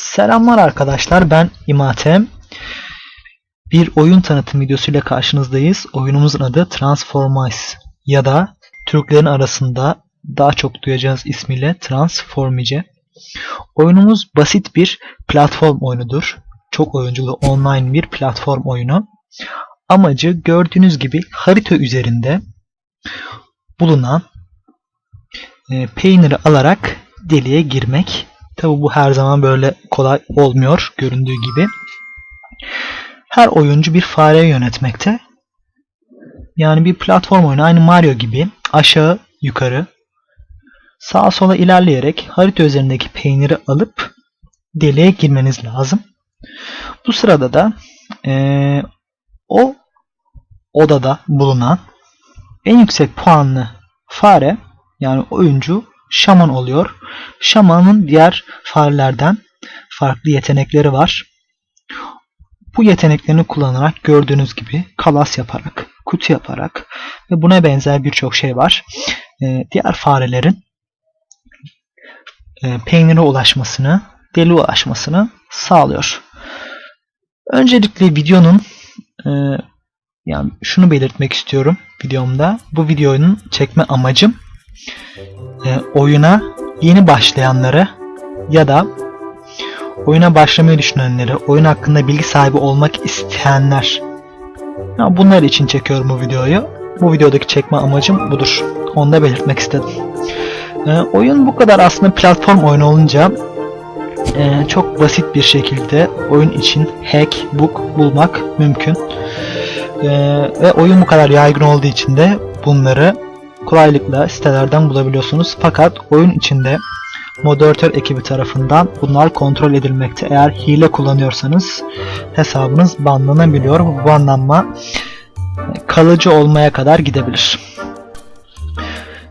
Selamlar arkadaşlar ben İmatem. Bir oyun tanıtım videosuyla karşınızdayız. Oyunumuzun adı Transformice ya da Türklerin arasında daha çok duyacağınız ismiyle Transformice. Oyunumuz basit bir platform oyunudur. Çok oyunculu online bir platform oyunu. Amacı gördüğünüz gibi harita üzerinde bulunan e, peyniri alarak deliğe girmek. Tabi bu her zaman böyle kolay olmuyor göründüğü gibi. Her oyuncu bir fareyi yönetmekte. Yani bir platform oyunu aynı Mario gibi aşağı yukarı sağa sola ilerleyerek harita üzerindeki peyniri alıp deliğe girmeniz lazım. Bu sırada da eee, o odada bulunan en yüksek puanlı fare yani oyuncu şaman oluyor. Şamanın diğer farelerden farklı yetenekleri var. Bu yeteneklerini kullanarak gördüğünüz gibi kalas yaparak, kutu yaparak ve buna benzer birçok şey var. Ee, diğer farelerin e, peynire ulaşmasını, deli ulaşmasını sağlıyor. Öncelikle videonun e, yani şunu belirtmek istiyorum videomda. Bu videonun çekme amacım e, oyuna yeni başlayanları ya da oyuna başlamayı düşünenleri, oyun hakkında bilgi sahibi olmak isteyenler ya bunlar için çekiyorum bu videoyu. Bu videodaki çekme amacım budur. Onu da belirtmek istedim. E, oyun bu kadar aslında platform oyunu olunca e, çok basit bir şekilde oyun için hack, book bulmak mümkün. E, ve oyun bu kadar yaygın olduğu için de bunları kolaylıkla sitelerden bulabiliyorsunuz. Fakat oyun içinde moderatör ekibi tarafından bunlar kontrol edilmekte. Eğer hile kullanıyorsanız hesabınız banlanabiliyor. Bu banlanma kalıcı olmaya kadar gidebilir.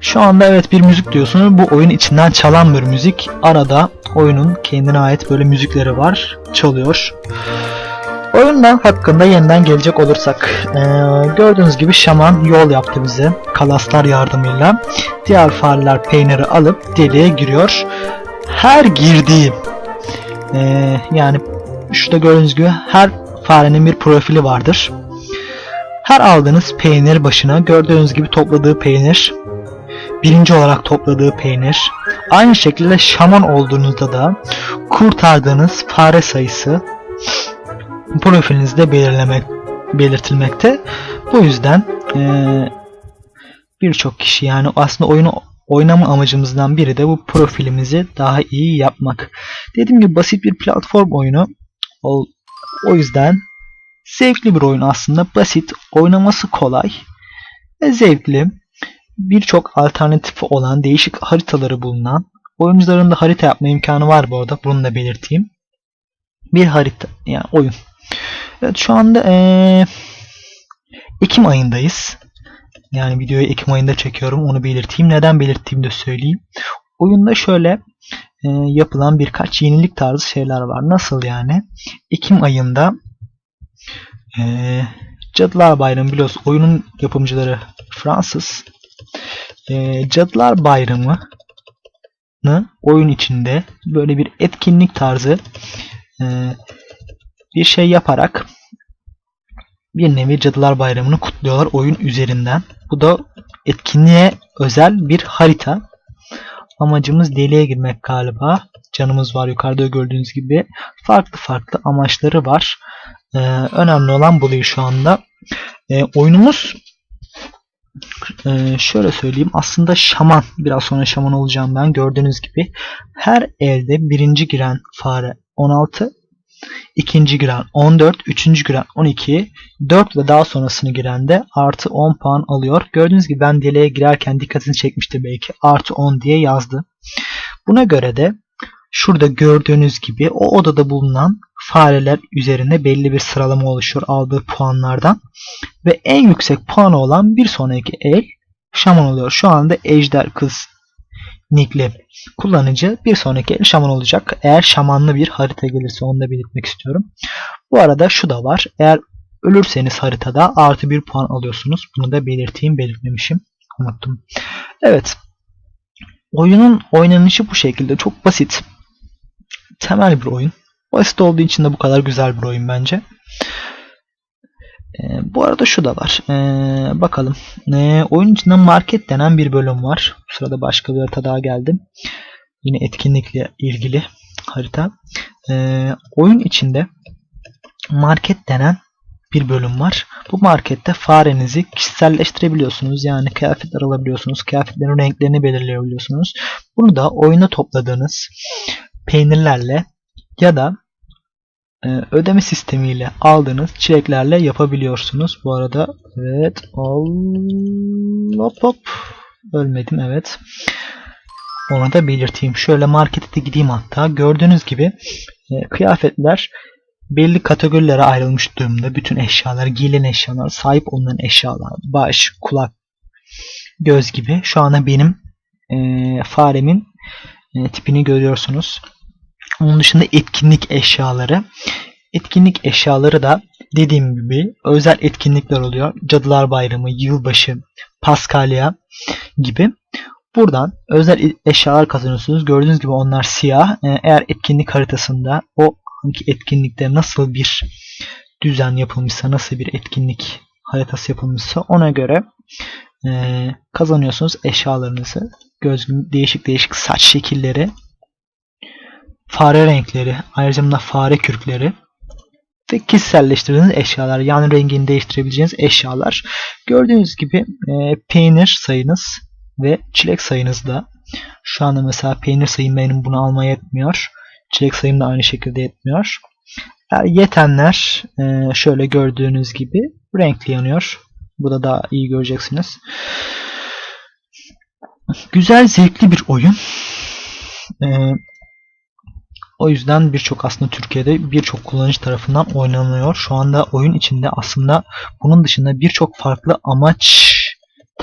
Şu anda evet bir müzik diyorsunuz. Bu oyun içinden çalan bir müzik. Arada oyunun kendine ait böyle müzikleri var. Çalıyor. Oyundan hakkında yeniden gelecek olursak ee, gördüğünüz gibi şaman yol yaptı bize kalaslar yardımıyla. Diğer fareler peyniri alıp deliğe giriyor. Her girdiği ee, yani şurada gördüğünüz gibi her farenin bir profili vardır. Her aldığınız peynir başına gördüğünüz gibi topladığı peynir birinci olarak topladığı peynir. Aynı şekilde şaman olduğunuzda da kurtardığınız fare sayısı profilinizde belirlemek belirtilmekte. Bu yüzden eee, birçok kişi yani aslında oyunu oynama amacımızdan biri de bu profilimizi daha iyi yapmak. Dediğim gibi basit bir platform oyunu. O, o yüzden zevkli bir oyun aslında. Basit, oynaması kolay ve zevkli. Birçok alternatifi olan değişik haritaları bulunan oyuncuların da harita yapma imkanı var bu arada. Bunu da belirteyim. Bir harita yani oyun. Evet şu anda ee, Ekim ayındayız. Yani videoyu Ekim ayında çekiyorum. Onu belirteyim. Neden belirttiğimi de söyleyeyim. Oyunda şöyle e, yapılan birkaç yenilik tarzı şeyler var. Nasıl yani? Ekim ayında e, Cadılar Bayramı biliyorsun. Oyunun yapımcıları Fransız. E, Cadılar Bayramı oyun içinde böyle bir etkinlik tarzı e, bir şey yaparak bir nevi Cadılar Bayramı'nı kutluyorlar oyun üzerinden. Bu da etkinliğe özel bir harita. Amacımız deliğe girmek galiba. Canımız var yukarıda gördüğünüz gibi. Farklı farklı amaçları var. Ee, önemli olan bu değil şu anda. Ee, oyunumuz e, şöyle söyleyeyim. Aslında şaman. Biraz sonra şaman olacağım ben. Gördüğünüz gibi. Her elde birinci giren fare 16 ikinci giren 14, üçüncü giren 12, 4 ve daha sonrasını giren de artı 10 puan alıyor. Gördüğünüz gibi ben deliğe girerken dikkatini çekmişti belki artı 10 diye yazdı. Buna göre de şurada gördüğünüz gibi o odada bulunan fareler üzerinde belli bir sıralama oluşuyor aldığı puanlardan. Ve en yüksek puanı olan bir sonraki el şaman oluyor. Şu anda ejder kız nickli kullanıcı bir sonraki el şaman olacak. Eğer şamanlı bir harita gelirse onu da belirtmek istiyorum. Bu arada şu da var. Eğer ölürseniz haritada artı bir puan alıyorsunuz. Bunu da belirteyim belirtmemişim. Unuttum. Evet. Oyunun oynanışı bu şekilde. Çok basit. Temel bir oyun. Basit olduğu için de bu kadar güzel bir oyun bence. Ee, bu arada şu da var. Ee, bakalım. Ee, oyun içinde market denen bir bölüm var. Bu sırada başka bir harita daha geldi. Yine etkinlikle ilgili harita. Ee, oyun içinde market denen bir bölüm var. Bu markette farenizi kişiselleştirebiliyorsunuz. Yani kıyafetler alabiliyorsunuz. Kıyafetlerin renklerini belirleyebiliyorsunuz. Bunu da oyuna topladığınız peynirlerle ya da e, ödeme sistemiyle aldığınız çileklerle yapabiliyorsunuz. Bu arada evet hop hop ölmedim evet. Onu da belirteyim. Şöyle markete de gideyim hatta. Gördüğünüz gibi e, kıyafetler belli kategorilere ayrılmış durumda. Bütün eşyalar, giyilen eşyalar, sahip olunan eşyalar, baş, kulak, göz gibi. Şu anda benim e, faremin e, tipini görüyorsunuz. Onun dışında etkinlik eşyaları. Etkinlik eşyaları da dediğim gibi özel etkinlikler oluyor. Cadılar Bayramı, Yılbaşı, Paskalya gibi. Buradan özel eşyalar kazanıyorsunuz. Gördüğünüz gibi onlar siyah. E, eğer etkinlik haritasında o hangi etkinlikte nasıl bir düzen yapılmışsa, nasıl bir etkinlik haritası yapılmışsa ona göre e, kazanıyorsunuz eşyalarınızı. Göz değişik değişik saç şekilleri, fare renkleri, ayrıca da fare kürkleri ve kişiselleştirdiğiniz eşyalar yani rengini değiştirebileceğiniz eşyalar. Gördüğünüz gibi e, peynir sayınız ve çilek sayınız da şu anda mesela peynir sayım benim bunu almaya yetmiyor. Çilek sayım da aynı şekilde yetmiyor. Yani yetenler e, şöyle gördüğünüz gibi renkli yanıyor. Bu da daha iyi göreceksiniz. Güzel, zevkli bir oyun. O yüzden birçok aslında Türkiye'de birçok kullanıcı tarafından oynanıyor. Şu anda oyun içinde aslında bunun dışında birçok farklı amaç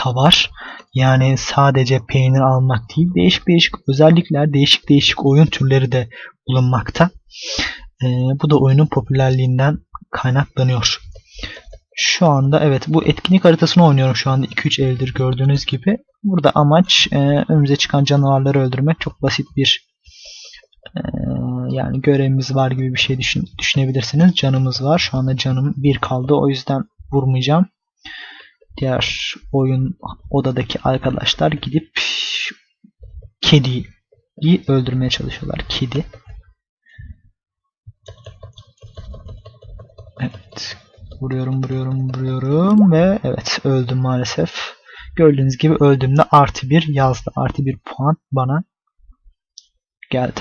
da var. Yani sadece peynir almak değil, değişik değişik özellikler, değişik değişik oyun türleri de bulunmakta. E, bu da oyunun popülerliğinden kaynaklanıyor. Şu anda evet bu etkinlik haritasını oynuyorum şu anda 2-3 eldir gördüğünüz gibi. Burada amaç e, önümüze çıkan canavarları öldürmek. Çok basit bir yani görevimiz var gibi bir şey düşün, düşünebilirsiniz. Canımız var. Şu anda canım bir kaldı. O yüzden vurmayacağım. Diğer oyun odadaki arkadaşlar gidip kediyi öldürmeye çalışıyorlar. Kedi. Evet. Vuruyorum, vuruyorum, vuruyorum ve evet öldüm maalesef. Gördüğünüz gibi öldüğümde artı bir yazdı. Artı bir puan bana geldi.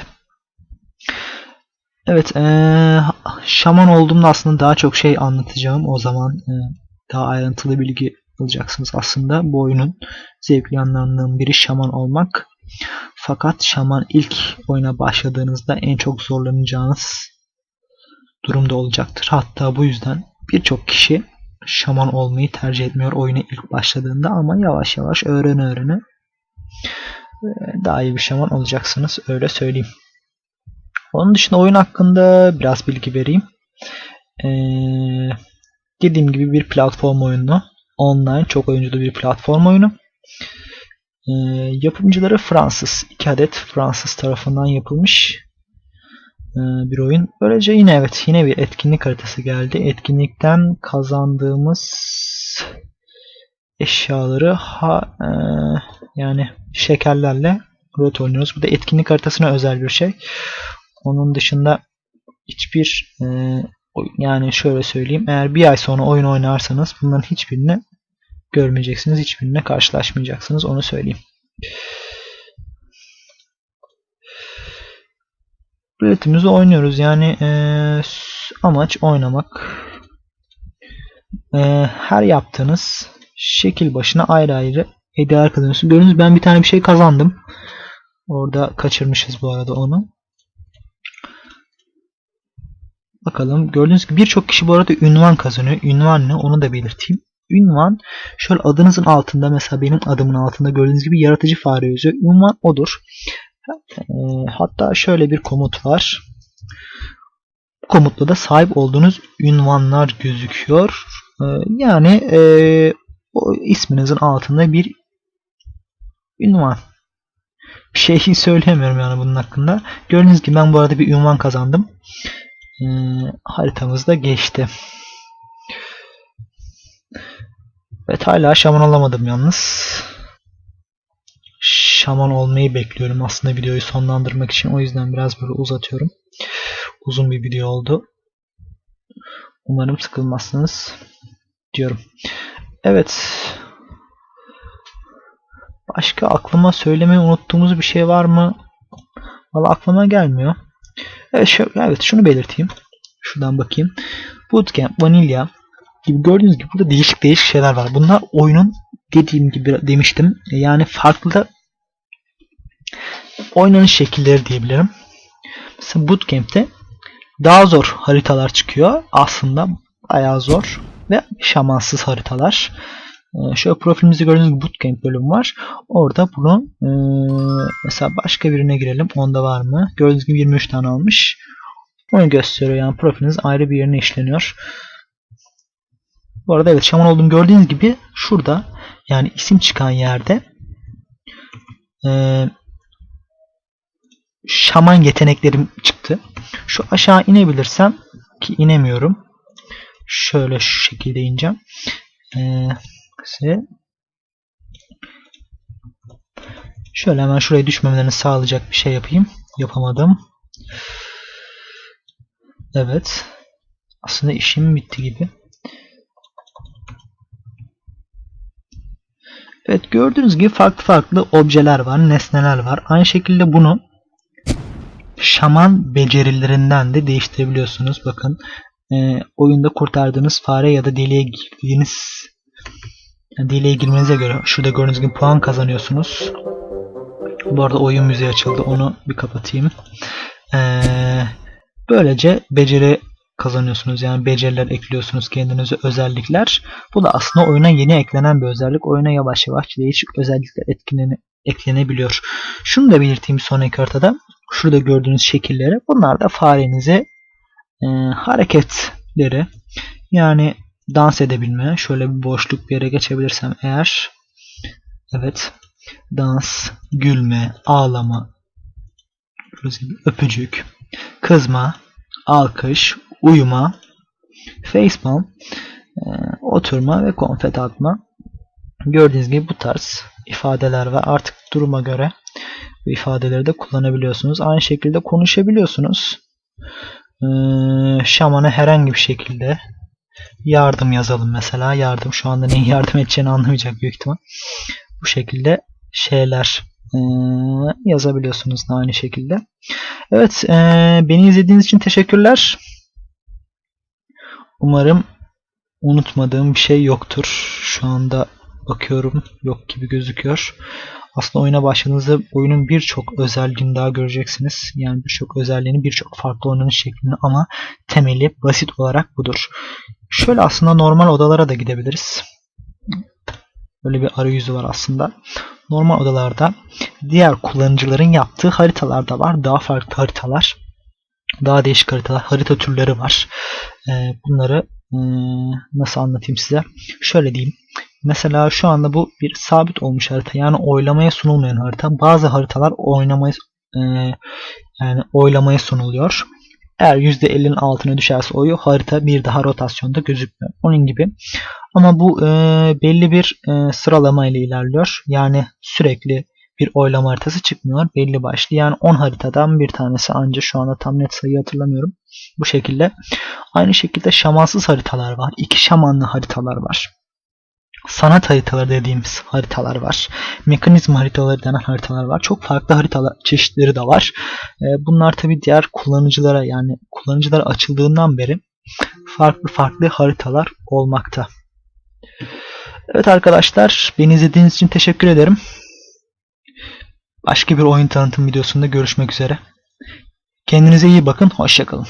Evet, ee, şaman olduğumda aslında daha çok şey anlatacağım. O zaman e, daha ayrıntılı bilgi alacaksınız. Aslında bu oyunun zevkli yanlarından biri şaman olmak. Fakat şaman ilk oyuna başladığınızda en çok zorlanacağınız durumda olacaktır. Hatta bu yüzden birçok kişi şaman olmayı tercih etmiyor oyuna ilk başladığında ama yavaş yavaş öğrene öğrene daha iyi bir şaman olacaksınız öyle söyleyeyim. Onun dışında oyun hakkında biraz bilgi vereyim. Ee, dediğim gibi bir platform oyunu. Online çok oyunculu bir platform oyunu. Ee, yapımcıları Fransız. 2 adet Fransız tarafından yapılmış ee, bir oyun. Böylece yine evet yine bir etkinlik haritası geldi. Etkinlikten kazandığımız eşyaları ha e, yani şekerlerle rot oynuyoruz. Bu da etkinlik haritasına özel bir şey. Onun dışında hiçbir e, yani şöyle söyleyeyim eğer bir ay sonra oyun oynarsanız bunların hiçbirini görmeyeceksiniz. Hiçbirine karşılaşmayacaksınız. Onu söyleyeyim. Üretimimizi oynuyoruz. Yani e, amaç oynamak. E, her yaptığınız şekil başına ayrı ayrı hediyeler kazanıyorsunuz. Gördüğünüz ben bir tane bir şey kazandım. Orada kaçırmışız bu arada onu. Bakalım. Gördüğünüz gibi birçok kişi bu arada ünvan kazanıyor. Ünvan ne? Onu da belirteyim. Ünvan şöyle adınızın altında mesela benim adımın altında gördüğünüz gibi yaratıcı fare yazıyor. Ünvan odur. Hatta şöyle bir komut var. Bu komutla da sahip olduğunuz ünvanlar gözüküyor. Yani e, o isminizin altında bir ünvan. bir şey söyleyemiyorum yani bunun hakkında. Gördüğünüz gibi ben bu arada bir ünvan kazandım. Ee, haritamız da geçti. Evet hala şaman olamadım yalnız. Şaman olmayı bekliyorum aslında videoyu sonlandırmak için. O yüzden biraz böyle uzatıyorum. Uzun bir video oldu. Umarım sıkılmazsınız diyorum. Evet. Başka aklıma söylemeyi unuttuğumuz bir şey var mı? Valla aklıma gelmiyor. Evet, şu, evet şunu belirteyim. Şuradan bakayım. Bootcamp, Vanilla gibi gördüğünüz gibi burada değişik değişik şeyler var. Bunlar oyunun dediğim gibi demiştim. Yani farklı oynanış şekilleri diyebilirim. Mesela Bootcamp'te daha zor haritalar çıkıyor. Aslında bayağı zor ve şamansız haritalar. Ee, şöyle profilimizde gördüğünüz gibi Bootcamp bölümü var. Orada bunu e, mesela başka birine girelim. Onda var mı? Gördüğünüz gibi 23 tane almış. Onu gösteriyor. Yani profiliniz ayrı bir yerine işleniyor. Bu arada evet şaman olduğum gördüğünüz gibi şurada yani isim çıkan yerde e, şaman yeteneklerim çıktı. Şu aşağı inebilirsem ki inemiyorum. Şöyle şu şekilde ineceğim. Ee, size şöyle hemen şuraya düşmemelerini sağlayacak bir şey yapayım. Yapamadım. Evet. Aslında işim bitti gibi. Evet gördüğünüz gibi farklı farklı objeler var, nesneler var. Aynı şekilde bunu şaman becerilerinden de değiştirebiliyorsunuz. Bakın e, oyunda kurtardığınız fare ya da deliğe girdiğiniz deliğe girmenize göre şurada gördüğünüz gibi puan kazanıyorsunuz. Bu arada oyun müziği açıldı. Onu bir kapatayım. Ee, böylece beceri kazanıyorsunuz. Yani beceriler ekliyorsunuz kendinize özellikler. Bu da aslında oyuna yeni eklenen bir özellik. Oyuna yavaş yavaş değişik özellikler etkilene, eklenebiliyor. Şunu da belirteyim sonraki haritada. Şurada gördüğünüz şekilleri. Bunlar da farenize e, hareketleri. Yani dans edebilme. Şöyle bir boşluk bir yere geçebilirsem eğer. Evet. Dans, gülme, ağlama, öpücük, kızma, alkış, uyuma, facepalm, e, oturma ve konfet atma. Gördüğünüz gibi bu tarz ifadeler var. Artık duruma göre bu ifadeleri de kullanabiliyorsunuz. Aynı şekilde konuşabiliyorsunuz. Ee, şamana herhangi bir şekilde yardım yazalım mesela. Yardım şu anda neyin yardım edeceğini anlamayacak büyük ihtimal. Bu şekilde şeyler e, yazabiliyorsunuz da aynı şekilde. Evet e, beni izlediğiniz için teşekkürler. Umarım unutmadığım bir şey yoktur. Şu anda bakıyorum yok gibi gözüküyor. Aslında oyuna başladığınızda oyunun birçok özelliğini daha göreceksiniz. Yani birçok özelliğini, birçok farklı oynanış şeklini ama temeli basit olarak budur. Şöyle aslında normal odalara da gidebiliriz. Böyle bir arayüzü var aslında. Normal odalarda diğer kullanıcıların yaptığı haritalar da var. Daha farklı haritalar. Daha değişik haritalar, harita türleri var. Bunları nasıl anlatayım size? Şöyle diyeyim. Mesela şu anda bu bir sabit olmuş harita. Yani oylamaya sunulmayan harita. Bazı haritalar oynamaya e, yani oylamaya sunuluyor. Eğer %50'nin altına düşerse oyu harita bir daha rotasyonda gözükmüyor. Onun gibi. Ama bu e, belli bir e, sıralama ile ilerliyor. Yani sürekli bir oylama haritası çıkmıyor. Belli başlı. Yani 10 haritadan bir tanesi ancak şu anda tam net sayı hatırlamıyorum. Bu şekilde. Aynı şekilde şamansız haritalar var. İki şamanlı haritalar var sanat haritaları dediğimiz haritalar var. Mekanizma haritaları denen haritalar var. Çok farklı haritalar çeşitleri de var. Ee, bunlar tabi diğer kullanıcılara yani kullanıcılara açıldığından beri farklı farklı haritalar olmakta. Evet arkadaşlar beni izlediğiniz için teşekkür ederim. Başka bir oyun tanıtım videosunda görüşmek üzere. Kendinize iyi bakın. Hoşçakalın.